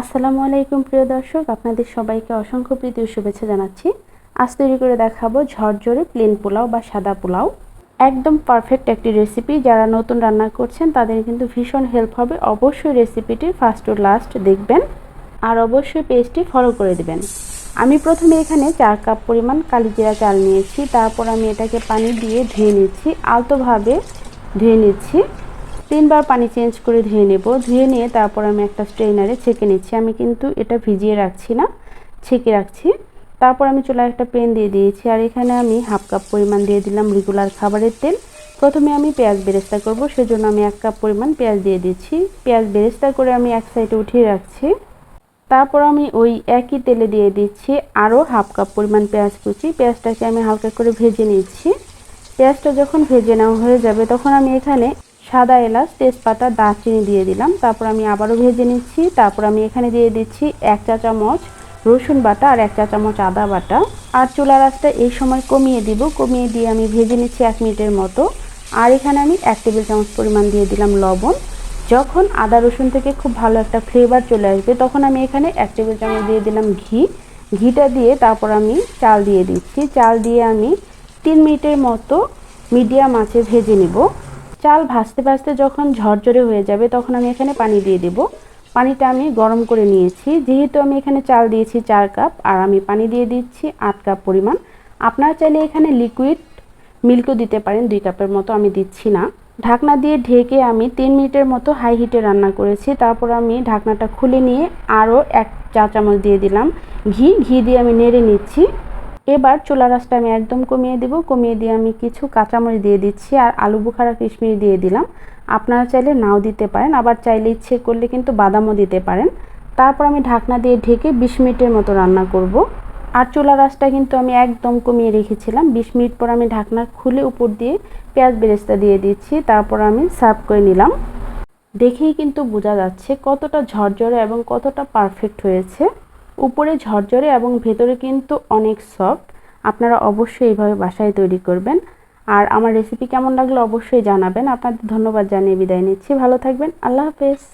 আসসালামু আলাইকুম, প্রিয় দর্শক। আপনাদের সবাইকে অসংখ্য প্রীতি শুভেচ্ছা জানাচ্ছি। আজ তৈরি করে দেখাবো ঝরঝরে প্লেন পোলাও বা সাদা পোলাও। একদম পারফেক্ট একটি রেসিপি যারা নতুন রান্না করছেন, তাদের কিন্তু ভীষণ হেল্প হবে। অবশ্যই রেসিপিটি ফার্স্ট টু লাস্ট দেখবেন আর অবশ্যই পেজটি ফলো করে দেবেন। আমি প্রথমে এখানে চার কাপ পরিমাণ কালিজিরা চাল নিয়েছি। তারপর আমি এটাকে পানি দিয়ে ধুয়ে নিচ্ছি। আলতোভাবে ধুয়ে নিচ্ছি। তিনবার পানি চেঞ্জ করে ধুয়ে নেব। ধুয়ে নিয়ে তারপর আমি একটা স্ট্রেনারে ছেঁকে নিচ্ছি। আমি কিন্তু এটা ভিজিয়ে রাখছি না, ছেঁকে রাখছি। তারপর আমি চুলায় একটা পেন দিয়ে দিয়েছি আর এখানে আমি হাফ কাপ পরিমাণ দিয়ে দিলাম রেগুলার খাবারের তেল। প্রথমে আমি পেঁয়াজ বেরেস্তা করব, সেজন্য আমি এক কাপ পরিমাণ পেঁয়াজ দিয়ে দিচ্ছি। পেঁয়াজ বেরেস্তা করে আমি এক সাইডে উঠিয়ে রাখছি। তারপর আমি ওই একই তেলে দিয়ে দিচ্ছি আরও হাফ কাপ পরিমাণ পেঁয়াজ কুচি। পেঁয়াজটাকে আমি হালকা করে ভেজে নিচ্ছি। পেঁয়াজটা যখন ভেজে নেওয়া হয়ে যাবে, তখন আমি এখানে সাদা এলাচ, তেজপাতা, দারচিনি দিয়ে দিলাম। তারপর আমি আবারও ভেজে নিচ্ছি। তারপর আমি এখানে দিয়ে দিচ্ছি এক চা চামচ রসুন বাটা আর এক চা চামচ আদা বাটা। আর চুলা রাসটা এই সময় কমিয়ে দিব। কমিয়ে দিয়ে আমি ভেজে নিচ্ছি এক মিনিটের মতো। আর এখানে আমি এক টেবিল চামচ পরিমাণ দিয়ে দিলাম লবণ। যখন আদা, রসুন থেকে খুব ভালো একটা ফ্লেভার চলে আসবে, তখন আমি এখানে এক টেবিল চামচ দিয়ে দিলাম ঘি। ঘিটা দিয়ে তারপর আমি চাল দিয়ে দিচ্ছি। চাল দিয়ে আমি তিন মিনিটের মতো মিডিয়াম আঁচে ভেজে নেব। চাল ভাজতে ভাজতে যখন ঝরঝরে হয়ে যাবে, তখন আমি এখানে পানি দিয়ে দেব। পানিটা আমি গরম করে নিয়েছি। যেহেতু আমি এখানে চাল দিয়েছি চার কাপ, আর আমি পানি দিয়ে দিচ্ছি আট কাপ পরিমাণ। আপনারা চাইলে এখানে লিকুইড মিল্কও দিতে পারেন, দুই কাপের মতো আমি দিচ্ছি না। ঢাকনা দিয়ে ঢেকে আমি তিন মিনিটের মতো হাই হিটে রান্না করেছি। তারপর আমি ঢাকনাটা খুলে নিয়ে আরও এক চা চামচ দিয়ে দিলাম। ঘি ঘি দিয়ে আমি নেড়ে নিচ্ছি। এবার চুলা রাসটা আমি একদম কমিয়ে দিব। কমিয়ে দিয়ে আমি কিছু কাঁচামরিচ দিয়ে দিচ্ছি আর আলু বুখারা কিশমিশ দিয়ে দিলাম। আপনারা চাইলে নাও দিতে পারেন, আবার চাইলে ইচ্ছে করলে কিন্তু বাদামও দিতে পারেন। তারপর আমি ঢাকনা দিয়ে ঢেকে বিশ মিনিটের মতো রান্না করব। আর চুলা রাসটা কিন্তু আমি একদম কমিয়ে রেখেছিলাম। বিশ মিনিট পর আমি ঢাকনা খুলে উপর দিয়ে পেঁয়াজ বেরেস্তা দিয়ে দিচ্ছি। তারপর আমি সার্ভ করে নিলাম। দেখেই কিন্তু বোঝা যাচ্ছে কতটা ঝরঝরে এবং কতটা পারফেক্ট হয়েছে। উপরে ঝরঝরে এবং ভেতরে কিন্তু অনেক সফট আপনারা অবশ্যই এইভাবে বাসায় তৈরি করবেন। আর আমার রেসিপি কেমন লাগল অবশ্যই জানাবেন। আপনাদের ধন্যবাদ জানিয়ে বিদায় নিচ্ছি। ভালো থাকবেন। আল্লাহ হাফেজ।